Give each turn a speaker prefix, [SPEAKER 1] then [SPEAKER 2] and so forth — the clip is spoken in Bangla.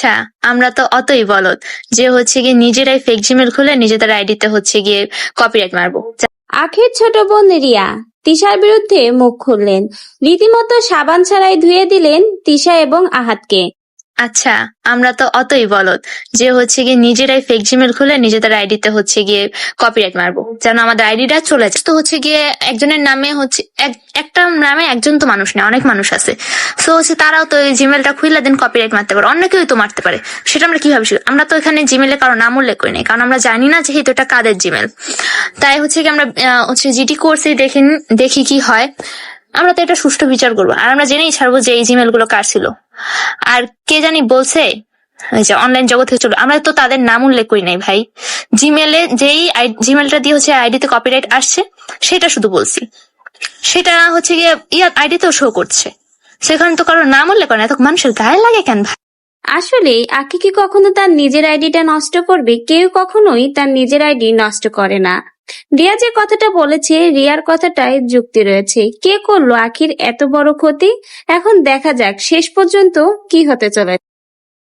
[SPEAKER 1] আচ্ছা আমরা তো অতই বলদ। যে হচ্ছে গিয়ে নিজেরাই ফেক জিমেল খুলে নিজেদের আইডিতে হচ্ছে গিয়ে কপিরাইট মারবো।
[SPEAKER 2] আখের ছোট বোন রিয়া, তিশার বিরুদ্ধে মুখ খুললেন। রীতিমতো সাবান ছাড়াই ধুয়ে দিলেন তিশা এবং আহাতকে।
[SPEAKER 1] আচ্ছা আমরা তো অতই বলদ। যে হচ্ছে গিয়ে নিজেরাই ফেক জিমেল খুলে নিজেদের আইডিতে হচ্ছে গিয়ে কপিরাইট মারবো। যেন আমাদের আইডিটা চলে যায়। তো হচ্ছে গিয়ে একজনের নামে হচ্ছে, এক- একটা নামে একজন তো মানুষ না অনেক মানুষ আছে। তো হচ্ছে তারাও তো এই জিমেলটা খুলে দিন কপিরাইট মারতে পারে, অন্য কেউই তো মারতে পারে। সেটা আমরা কীভাবে শিখব? আমরা তো এখানে জিমেলে কারও নাম উল্লেখ করি নাই, কারণ আমরা জানি না যেহেতু এটা কাদের জিমেল তাই হচ্ছে কি আমরা হচ্ছে জিটি কোর্সে দেখি দেখি কি হয়। আমরা তো এটা সুষ্ঠু বিচার করব আর আমরা জেনেই ছাড়বো যে এই জিমেলগুলো কার ছিল। আর কে জানি বলছে যে অনলাইন জগৎ থেকে চলো আমরা তো তাদের নাম উল্লেখ করি নাই ভাই। জিমেলে যেই জিমেলটা দিয়ে হচ্ছে আইডিতে কপিরাইট আসছে, সেটা শুধু বলছি। সেটা হচ্ছে গিয়ে ইয়া আইডিতেও শো করছে। সেখানে তো কারোর নাম উল্লেখ করে না এত মানুষের গায়ে লাগে কেন ভাই?
[SPEAKER 2] আসলে আকি কি কখনো তার নিজের আইডিটা নষ্ট করবে? কেউ কখনোই তার নিজের আইডি নষ্ট করে না। রিয়া যে কথাটা বলেছে, রিয়ার কথাটায় যুক্তি রয়েছে। কে করল আখির এত বড় ক্ষতি? এখন দেখা যাক, শেষ পর্যন্ত কি হতে চলে